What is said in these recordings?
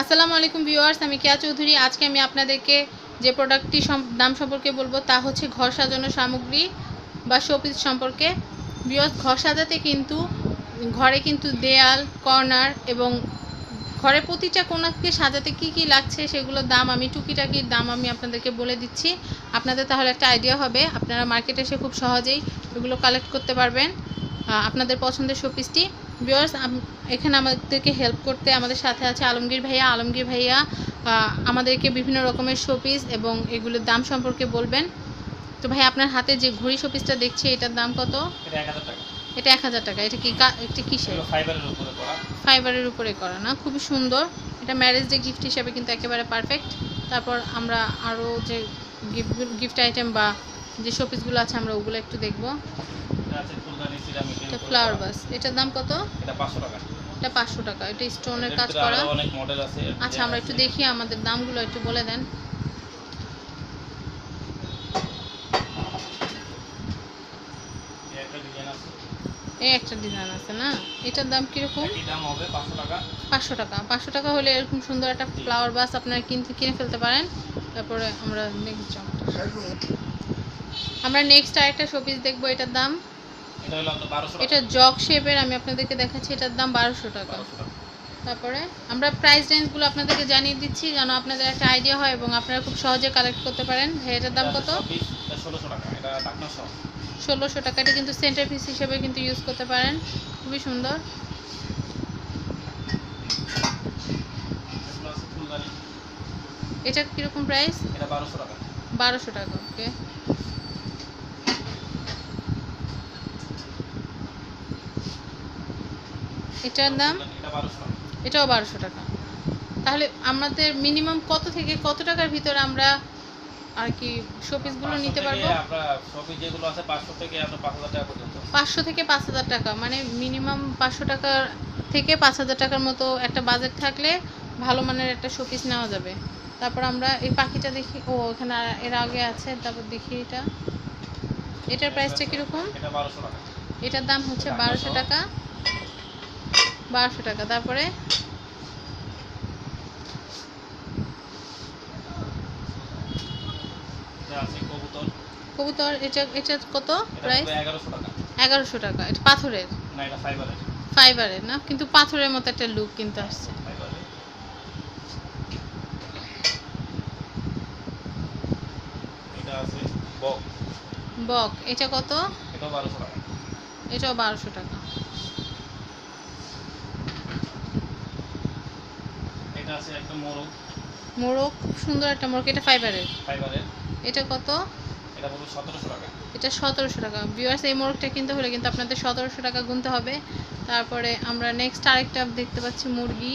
আসসালামু আলাইকুম ভিউয়ার্স, আমি কেয়া চৌধুরী। আজকে আমি আপনাদেরকে যে প্রোডাক্টটি দাম সম্পর্কে বলব তা হচ্ছে ঘর সাজানোর সামগ্রী বা শোপিস সম্পর্কে। ভিউয়ার্স, ঘর সাজাতে কিন্তু, ঘরে কিন্তু দেয়াল, কর্নার এবং ঘরের প্রতিটা কোনাকে সাজাতে কি কি লাগছে সেগুলোর দাম আমি, টুকিটাকির দাম আমি আপনাদেরকে বলে দিচ্ছি। আপনাদের তাহলে একটা আইডিয়া হবে, আপনারা মার্কেটে এসে খুব সহজেই এগুলো কালেক্ট করতে পারবেন আপনাদের পছন্দের শোপিসটি ভিউয়ার্স এখানে আমাদেরকে হেল্প করতে আমাদের সাথে আছে আলমগীর ভাইয়া। আলমগীর ভাইয়া আমাদেরকে বিভিন্ন রকমের শোপিস এবং এগুলোর দাম সম্পর্কে বলবেন। তো ভাই আপনার হাতে যে ঘড়ি শোপিসটা দেখছি এটার দাম কত? এটা এক হাজার টাকা। এটা কি এটা কিসের? ফাইবারের উপরে করা। ফাইবারের উপরে করা না? খুবই সুন্দর। এটা ম্যারেজ ডে গিফট হিসাবে কিন্তু একেবারে পারফেক্ট তারপর আমরা আরও যে গিফট গিফট আইটেম বা যে শোপিসগুলো আছে আমরা ওগুলো একটু দেখব। এটা ফ্লাওয়ার বাস এটার দাম কত? এটা পাঁচশো টাকা। এটা পাঁচশো টাকা। এটা স্টোনের কাজ করা। অনেক মডেল আছে আচ্ছা আমরা একটু দেখি আমাদের দামগুলো একটু বলে দেন। এই একটা ডিজাইন আছে। না? এটার দাম কীরকম? পাঁচশো টাকা। পাঁচশো টাকা। হলে এরকম সুন্দর একটা ফ্লাওয়ার বাস আপনারা কিনতে কিনে ফেলতে পারেন। তারপরে আমরা নেক্সট আমরা নেক্সট আরেকটা শোপিস দেখব এটার দাম। এটা জগ শেপের আমি আপনাদেরকে দেখাচ্ছি এটার দাম বারোশো টাকা। তারপরে আমরা প্রাইস রেঞ্জগুলো আপনাদেরকে জানিয়ে দিচ্ছি যেন আপনাদের একটা আইডিয়া হয় এবং আপনারা খুব সহজে কালেক্ট করতে পারেন। এটার দাম কত? ষোলোশো টাকা এটা কিন্তু সেন্টার পিস হিসেবে কিন্তু ইউজ করতে পারেন। খুবই সুন্দর। এটা কীরকম প্রাইস বারোশো টাকা। বারোশো টাকা ওকে এটার দাম? এটাও বারোশো টাকা। তাহলে আমাদের মিনিমাম কত থেকে কত টাকার ভিতরে আমরা আর কি শোপিসগুলো নিতে পারব? পাঁচশো থেকে পাঁচ হাজার টাকা মানে মিনিমাম পাঁচশো টাকার থেকে পাঁচ হাজার টাকার মতো একটা বাজেট থাকলে ভালো মানের একটা শোপিস নেওয়া যাবে। তারপর আমরা এই পাখিটা দেখি ও ওখানে আর- এর আগে আছে তারপর দেখি এটা। এটার প্রাইসটা কীরকম? এটার দাম হচ্ছে বারোশো। টাকা। বারোশো টাকা। তারপরে? কবুতর। কবুতর এটা এটা কত প্রাইস এগারোশো টাকা। এটা পাথরের? ফাইবারের না? কিন্তু পাথরের মতো একটা লুক কিন্তু আসছে। বক। এটা কত? এটাও বারোশো টাকা এটাও বারোশো টাকা এটা আছে একটা মোরগ। মোরগ খুব সুন্দর একটা মোরগ এটা ফাইবারের ফাইবারের এটা কত? এটা পড়বে সতেরোশো টাকা। এটা সতেরোশো টাকা। ভিউয়ার্স এই মোরগটা কিনতে হলে কিন্তু আপনাদের সতেরোশো টাকা গুনতে হবে। তারপরে আমরা নেক্সট আরেকটা দেখতে পাচ্ছি মুরগি।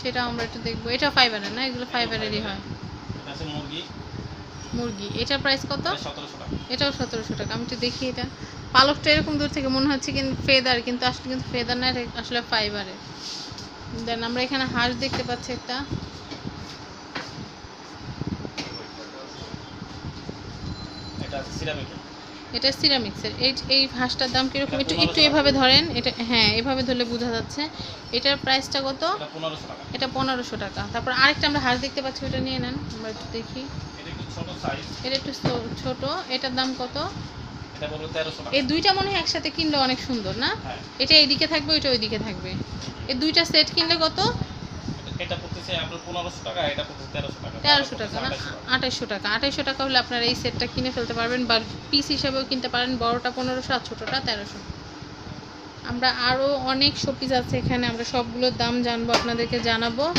সেটা আমরা একটু দেখব। এটা ফাইবারের না? এগুলো ফাইবারেরই হয়। এটা আছে মুরগি। মুরগি। এটার প্রাইস কত? এটা এটাও সতেরোশো টাকা। আমি একটু দেখি এটা। পালকটা এরকম দূর থেকে মনে হচ্ছে কিন্তু ফেদার কিন্তু আসলে কিন্তু ফেদার না এটা আসলে ফাইবারের দেন আমরা এখানে হাঁস দেখতে পাচ্ছি একটা। এটা সিরামিক এটা সিরামিক্সের এই এই হাঁসটার দাম কীরকম? একটু একটু এভাবে ধরেন এটা হ্যাঁ এভাবে ধরলে বোঝা যাচ্ছে। এটার প্রাইসটা কত? এটা পনেরোশো টাকা। এটা পনেরোশো টাকা। তারপর আরেকটা আমরা হাঁস দেখতে পাচ্ছি ওটা নিয়ে নেন। আমরা একটু দেখি। এটা একটু ছোট এটা একটু ছোট। এটার দাম কত? এই দুইটা মনে হয় একসাথে কিনলে অনেক সুন্দর না? হ্যাঁ। এটা এইদিকে থাকবে ওইটা ওইদিকে থাকবে। এই দুইটা সেট কিনলে কত? এটা- এটা পড়তেছে আপনার পনেরোশো টাকা এটা পড়তেছে তেরোশো টাকা। তেরোশো টাকা না? আঠাশশো টাকা। টাকা। হলে আপনারা এই সেটটা কিনে ফেলতে পারবেন বা পিস হিসাবেও কিনতে পারেন। বড়টা পনেরোশো আর ছোটোটা তেরোশো। আমরা আরও অনেক শোপিস আছে এখানে আমরা সবগুলোর দাম জানব আপনাদেরকে জানাব।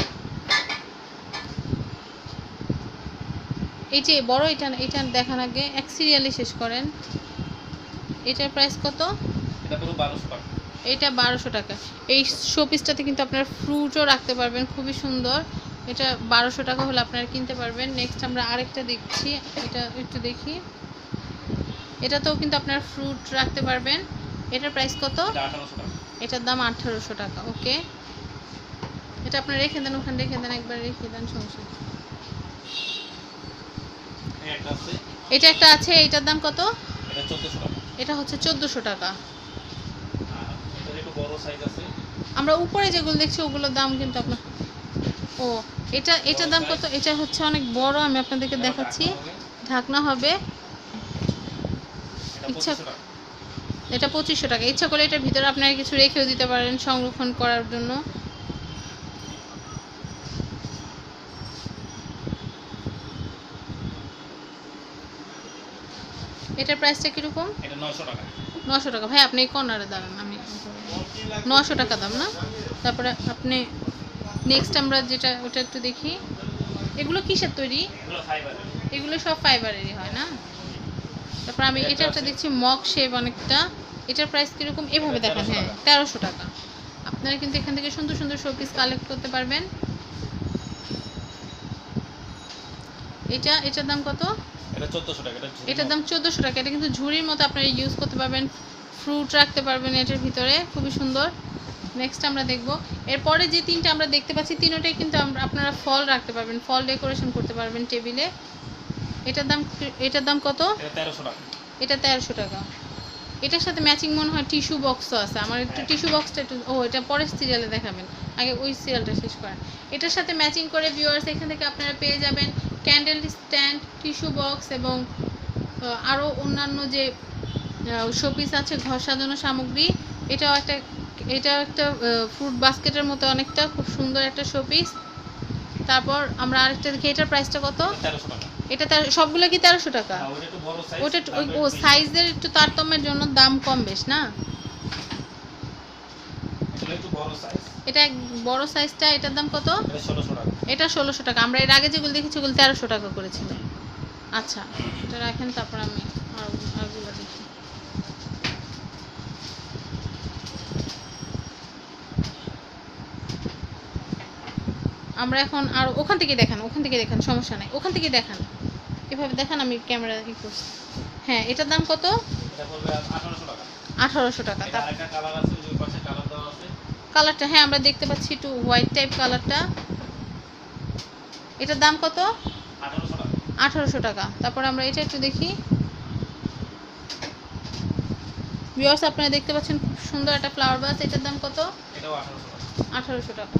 এই যে বড় এটা এটা দেখান আগে। এক সিরিয়ালি শেষ করেন। এটার প্রাইস কত? এটা পুরো বারোশো টাকা। এটা বারোশো টাকা। এই শোপিসটাতে কিন্তু আপনার ফ্রুটও রাখতে পারবেন খুবই সুন্দর। এটা বারোশো টাকা হলে আপনারা কিনতে পারবেন। নেক্সট আমরা আরেকটা দেখছি। এটা একটু দেখি। এটাতেও কিন্তু আপনারা ফ্রুট রাখতে পারবেন। এটার প্রাইস কত? এটার দাম আঠারোশো টাকা ওকে। এটা আপনারা রেখে দেন ওখানে রেখে দেন একবার রেখে দেন সমস্যা এটা একটা আছে এটার দাম কত? এটা চোদ্দোশো টাকা। এটা হচ্ছে চোদ্দোশো টাকা। আর একটু বড় সাইজ আছে। আমরা উপরে যেগুলো দেখছি ওগুলোর দাম কিন্তু আপনার ও এটা এটার দাম কত? এটা হচ্ছে অনেক বড় আমি আপনাদেরকে দেখাচ্ছি। ঢাকনা হবে, এটা ইচ্ছা- 2500 টাকা। এটা পঁচিশশো টাকা। ইচ্ছা করলে এটার ভিতরে আপনারা কিছু রেখেও দিতে পারেন সংরক্ষণ করার জন্য। এটার প্রাইসটা কীরকম? এটা 900 টাকা। নশো টাকা। ভাই আপনি কর্নারে দাঁড়ান আমি নশো টাকা দাম না? তারপরে আপনি নেক্সট আমরা যেটা ওটা একটু দেখি। এগুলো কিসের তৈরি? এগুলো সব ফাইবারেরই হয় না? তারপর আমি এটা একটা দেখছি মক শেপ অনেকটা। এটার প্রাইস কীরকম? এভাবে দেখেন 1300 হ্যাঁ তেরোশো টাকা। আপনারা কিন্তু এখান থেকে সুন্দর সুন্দর শোপিস কালেক্ট করতে পারবেন। এটা এটার দাম কত? এটা 1400 টাকা, এটা ঝুড়ি এটার দাম চোদ্দোশো টাকা এটা কিন্তু ঝুড়ির মতো আপনারা ইউজ করতে পারবেন ফ্রুট রাখতে পারবেন এটার ভিতরে খুবই সুন্দর। নেক্সট আমরা দেখব। এরপরে যে তিনটা আমরা দেখতে পাচ্ছি তিনটাই কিন্তু আপনারা ফল রাখতে পারবেন ফল ডেকোরেশন করতে পারবেন টেবিলে এটার দাম এটার দাম কত? এটা 1300 টাকা। এটা তেরোশো টাকা। এটার সাথে ম্যাচিং মনে হয় টিস্যু বক্সও আছে। আমার একটু হ্যাঁ। টিস্যু বক্সটা একটু ও এটা পরের সিরিয়ালে দেখাবেন। আগে ওই সিরিয়ালটা শেষ করেন। এটার সাথে ম্যাচিং করে ভিউয়ার্স এখান থেকে আপনারা পেয়ে যাবেন। ক্যান্ডেল স্ট্যান্ড টিস্যু বক্স এবং আরও অন্যান্য যে শোপিস আছে ঘর সাজানো সামগ্রী এটাও একটা এটা একটা ফ্রুট বাস্কেটের মতো অনেকটা খুব সুন্দর একটা শোপিস তারপর আমরা আরেকটা দেখি এটার প্রাইসটা কত? এটা 1300 টাকা। এটা তার সবগুলো কি তেরোশো টাকা? হ্যাঁ, ওটা ও সাইজের একটু তারতম্যের জন্য দাম কম বেশ না? এটা বড় এক বড় সাইজটা এটার দাম কত? এটা 1600 টাকা। এটা ষোলোশো টাকা। আমরা এর আগে যেগুলো দেখেছি ওগুলো তেরোশো টাকা করেছিল। আচ্ছা এটা রাখেন তারপর আমি আরগুলো দেখি। আমরা এখন আর ওখান থেকে দেখান ওখান থেকে দেখান সমস্যা নাই। ওখান থেকে দেখান। এভাবে দেখান আমি ক্যামেরা ই করছি। হ্যাঁ এটার দাম কত? 1800 টাকা। আঠারোশো টাকা এটা তা আরেকটা কালার আছে, ওই যে পাশে কালার দেওয়া আছে। কালারটা হ্যাঁ আমরা দেখতে পাচ্ছি একটু হোয়াইট টাইপ কালারটা। এটার দাম কত? 1800 টাকা। আঠারোশো টাকা। তারপর আমরা এটা একটু দেখি। ভিউয়ার্স আপনারা দেখতে পাচ্ছেন খুব সুন্দর একটা ফ্লাওয়ার বাস এটার দাম কত? এটাও 1800 টাকা। আঠারোশো টাকা।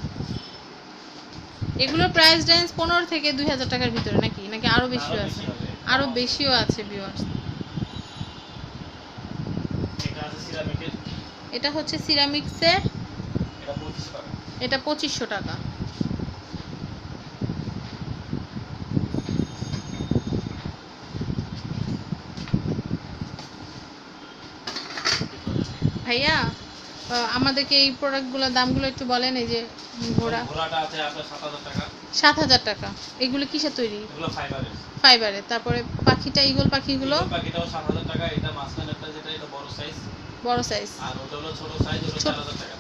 এগুলোর প্রাইস রেঞ্জ পনেরো থেকে দুই হাজার টাকার ভিতরে নাকি? নাকি আরও বেশিও আছে। আরও বেশিও আছে সিরামিকের, এটা হচ্ছে সিরামিক্সের এটা 2500 টাকা। এটা পঁচিশশো টাকা ভাইয়া আমাদেরকে এই প্রোডাক্টগুলোর দামগুলো একটু বলেন এই যে ঘোড়া ঘোড়াটা আছে আপনার 7000 টাকা। সাত হাজার টাকা এগুলো কিসের তৈরি। ফাইবারের তারপরে পাখিটা ইগল পাখিগুলো এগুলো বাকিটাও 7000 টাকা, এটা মাঝখানেরটা যেটা এটা বড় সাইজ, বড় সাইজ আর ওটা হলো ছোট সাইজ, ওটা ছোট। 4000 টাকা।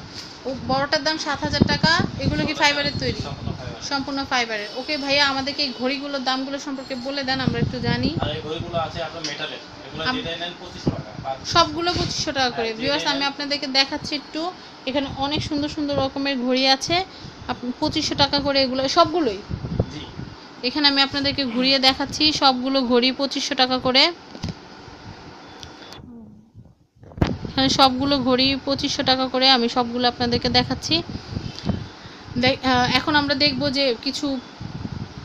ও বড়টার দাম সাত হাজার টাকা এগুলো কি ফাইবারের তৈরি? সম্পূর্ণ ফাইবার। সম্পূর্ণ ফাইবারের ওকে ভাইয়া আমাদেরকে এই ঘড়িগুলোর দামগুলো সম্পর্কে বলে দেন আমরা একটু জানি। আর এই ঘড়িগুলো আছে আপনার মেটালের। এগুলো আম- যেটাই নেন 2500 টাকা। আর সবগুলো পঁচিশশো টাকা করে। হ্যাঁ, ভিউয়ার্স আমি আপনাদেরকে দেখাচ্ছি একটু। এখানে অনেক সুন্দর সুন্দর রকমের ঘড়ি আছে। পঁচিশশো টাকা করে এগুলো সবগুলোই? এখানে আমি আপনাদেরকে ঘুরিয়ে দেখাচ্ছি। সবগুলো ঘড়ি পঁচিশশো টাকা করে এখানে সবগুলো ঘড়ি পঁচিশশো টাকা করে আমি সবগুলো আপনাদেরকে দেখাচ্ছি। দেখ- এখন আমরা দেখব যে কিছু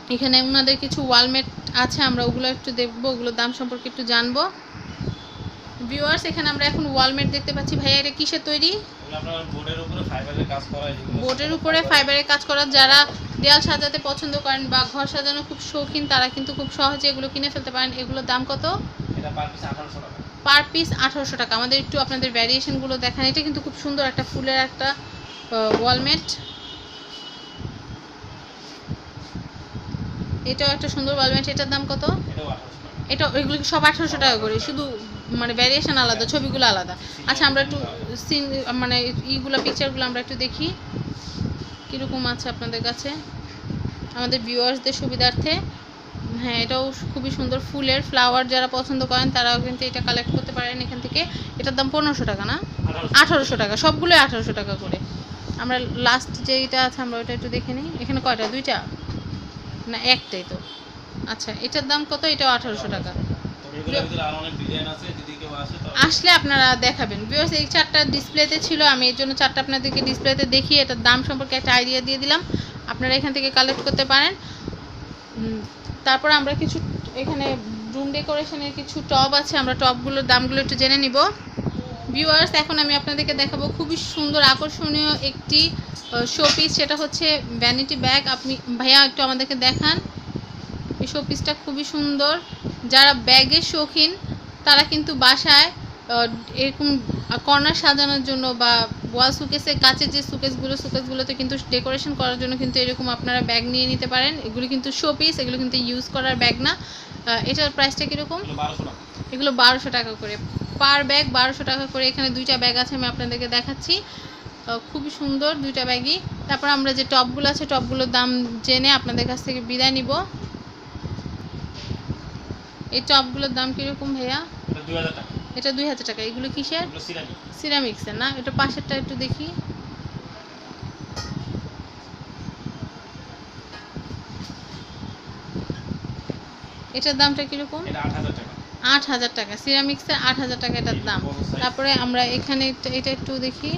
এখানে ওনাদের কিছু ওয়ালমেট আছে আমরা ওগুলো একটু দেখব ওগুলোর দাম সম্পর্কে একটু জানব। ভিউয়ার্স এখানে আমরা এখন ওয়ালমেট দেখতে পাচ্ছি। ভাইয়া এটা কিসের তৈরি? এগুলো বোর্ডের উপরে ফাইবারের কাজ করা বোর্ডের উপরে ফাইবারের কাজ করা। যারা দেয়াল সাজাতে পছন্দ করেন বা ঘর সাজানো খুব শৌখিন তারা কিন্তু খুব সহজে এগুলো কিনে ফেলতে পারেন। এগুলোর দাম কত? এটা পার পিস 1800 টাকা। পার পিস আঠারোশো টাকা। আমাদের একটু আপনাদের ভ্যারিয়েশনগুলো দেখান। এটা কিন্তু খুব সুন্দর একটা ফুলের একটা ওয়ালমেট এটাও একটা সুন্দর ওয়ালমেট এটার দাম কত? এটাও 1800 টাকা। এটা এগুলো সব আঠারোশো টাকা করে? শুধু মানে ভ্যারিয়েশন আলাদা ছবিগুলো আলাদা। আচ্ছা আমরা একটু সিন মানে ইগুলো পিকচারগুলো আমরা একটু দেখি। কীরকম আছে আপনাদের কাছে? আমাদের ভিউয়ার্সদের সুবিধার্থে। হ্যাঁ এটাও খুবই সুন্দর। ফুলের ফ্লাওয়ার যারা পছন্দ করেন তারাও কিন্তু এটা কালেক্ট করতে পারেন এখান থেকে। এটার দাম পনেরোশো টাকা না? আঠারোশো টাকা সবগুলোই আঠারোশো টাকা করে। আমরা লাস্ট যেইটা আছে আমরা ওইটা একটু দেখে নিই। এখানে কয়টা? দুইটা? না একটাই তো। আচ্ছা এটার দাম কত? এটাও আঠারোশো টাকা। আসলে আপনারা দেখাবেন। বিকজ এই চারটা ডিসপ্লেতে ছিল আমি এর জন্য চারটা আপনাদেরকে ডিসপ্লেতে দেখিয়ে এটার দাম সম্পর্কে একটা আইডিয়া দিয়ে দিলাম। আপনারা এখান থেকে কালেক্ট করতে পারেন। তারপর আমরা কিছু এখানে রুম ডেকোরেশনের কিছু টব আছে, আমরা টবগুলোর দামগুলো একটু জেনে নিব। ভিউয়ার্স এখন আমি আপনাদেরকে দেখাবো খুবই সুন্দর আকর্ষণীয় একটি শোপিস সেটা হচ্ছে ভ্যানিটি ব্যাগ আপনি, ভাইয়া একটু আমাদেরকে দেখান। এই শোপিসটা খুবই সুন্দর। যারা ব্যাগের শৌখিন, তারা কিন্তু বাসায় এরকম কর্নার সাজানোর জন্য বা ওয়াল সুকেসে কাচের যে সুকেসগুলো সুকেসগুলোতে কিন্তু ডেকোরেশন করার জন্য কিন্তু এরকম আপনারা ব্যাগ নিয়ে নিতে পারেন। এগুলো কিন্তু শোপিস এগুলো কিন্তু ইউজ করার ব্যাগ না। এটার প্রাইসটা কীরকম? এগুলো বারোশো টাকা। করে। পার ব্যাগ বারোশো টাকা করে। এখানে দুইটা ব্যাগ আছে আমি আপনাদেরকে দেখাচ্ছি। খুবই সুন্দর দুইটা ব্যাগই তারপর আমরা যে টপগুলো আছে টপগুলোর দাম জেনে আপনাদের কাছ থেকে বিদায় নিব। এই টপগুলোর দাম কীরকম ভাইয়া? হাজার টাকা। এটা দুই হাজার টাকা। এগুলো কিসের? সিরামিক্সের না? এটা পাশেরটা একটু দেখি। এটার দামটা কীরকম? আট হাজার টাকা। সিরামিক্সের আট হাজার টাকা এটার দাম। তারপরে আমরা এখানে এটা একটু দেখি।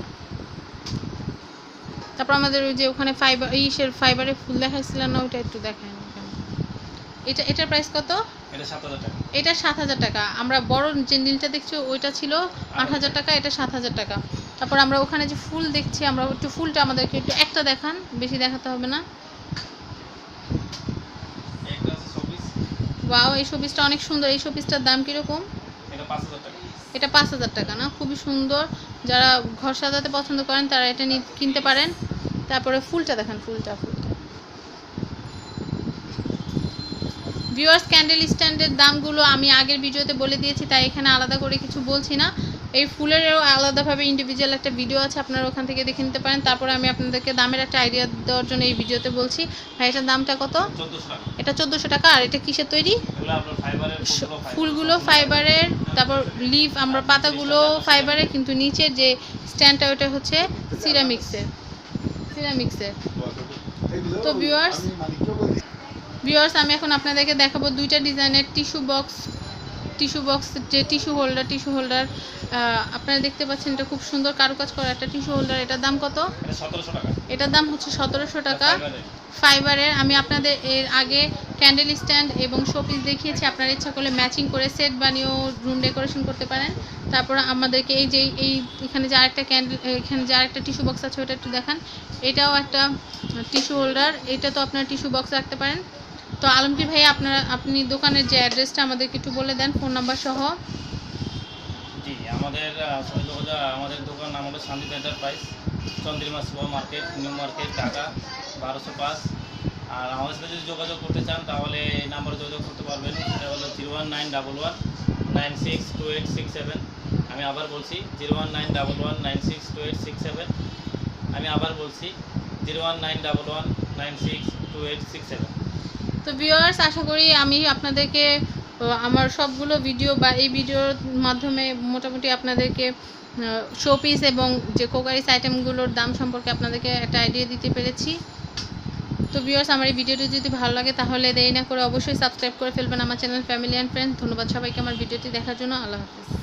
তারপর আমাদের ওই যে ওখানে ফাইবার ইসের ফাইবারে ফুল দেখাইছিলেন না ওইটা একটু দেখায় এটা এটার প্রাইস কত? এটা সাত হাজার টাকা। আমরা বড় যে নীলটা দেখছি ওইটা ছিল আট হাজার টাকা এটা সাত হাজার টাকা। তারপর আমরা ওখানে যে ফুল দেখছি আমরা একটু ফুলটা আমাদেরকে একটু একটা দেখান বেশি দেখাতে হবে না। ওয়াও এই শোপিসটা অনেক সুন্দর। এই শোপিসটার দাম কীরকম? এটা পাঁচ হাজার টাকা। এটা পাঁচ হাজার টাকা না? খুবই সুন্দর। যারা ঘর সাজাতে পছন্দ করেন তারা এটা নিয়ে কিনতে পারেন। তারপরে ফুলটা দেখেন ফুলটা ফুলটা ভিউয়ার্স ক্যান্ডেল স্ট্যান্ডের দামগুলো আমি আগের ভিডিওতে বলে দিয়েছি তাই এখানে আলাদা করে কিছু বলছি না। এই ফুলেরও আলাদাভাবে ইন্ডিভিজুয়াল একটা ভিডিও আছে আপনারা ওখান থেকে দেখে নিতে পারেন। তারপরে আমি আপনাদেরকে দামের একটা আইডিয়া দেওয়ার জন্য এই ভিডিওতে বলছি। ভাই এটার দামটা কত? এটা চোদ্দোশো টাকা আর এটা কিসের তৈরি? ফুলগুলো ফাইবারের তারপর লিভ আমরা পাতাগুলো ফাইবারের কিন্তু নিচের যে স্ট্যান্ডটা ওটা হচ্ছে সিরামিক্সের সিরামিক্সের তো viewers, ভিউয়ার্স আমি এখন আপনাদেরকে দেখাবো দুইটা ডিজাইনের টিস্যু বক্স টিস্যু বক্স যে টিস্যু হোল্ডার টিস্যু হোল্ডার আপনারা দেখতে পাচ্ছেন এটা খুব সুন্দর কারুকাজ করা একটা টিস্যু হোল্ডার এটার দাম কত? এটার দাম হচ্ছে সতেরোশো টাকা। ফাইবারের। ফাইবারের আমি আপনাদের এর আগে ক্যান্ডেল স্ট্যান্ড এবং শোপিস দেখিয়েছি। আপনারা ইচ্ছা করলে ম্যাচিং করে সেট বানিয়েও রুম ডেকোরেশন করতে পারেন। তারপর আমাদেরকে এই যে এই এখানে যে আরেকটা ক্যান্ডেল এখানে যে আরেকটা টিস্যু বক্স আছে ওটা একটু দেখান। এটাও একটা টিস্যু হোল্ডার এটা তো আপনার টিস্যু বক্স রাখতে পারেন। তো আলমগীর ভাই আপনারা, আপনি দোকানের যে অ্যাড্রেসটা আমাদেরকে একটু বলে দেন, ফোন নাম্বার সহ। জি, আমাদের আমাদের দোকান আমাদের Sandip enterprise Chandrima super market, new market, Dhaka, বারোশো পাঁচ। আর আমাদের সাথে যদি যোগাযোগ করতে চান, তাহলে এই নাম্বারে যোগাযোগ করতে পারবেন। সেটা হলো zero one nine double one nine six two eight six seven. আমি আবার বলছি, zero one nine double one nine six two eight six seven. আমি আবার বলছি, zero one nine double one nine six two eight six seven. তো viewers আশা করি আমি আপনাদেরকে আমার সবগুলো ভিডিও বা এই ভিডিওর মাধ্যমে মোটামুটি আপনাদেরকে শোপিস এবং যে কোকারিস আইটেমগুলোর দাম সম্পর্কে আপনাদেরকে একটা আইডিয়া দিতে পেরেছি। তো ভিউয়ার্স আমার এই ভিডিওটি যদি ভালো লাগে, তাহলে দেরি না করে অবশ্যই সাবস্ক্রাইব করে ফেলবেন আমার চ্যানেল ফ্যামিলি অ্যান্ড ফ্রেন্ডস ধন্যবাদ সবাইকে আমার ভিডিওটি দেখার জন্য। আল্লাহ হাফিজ।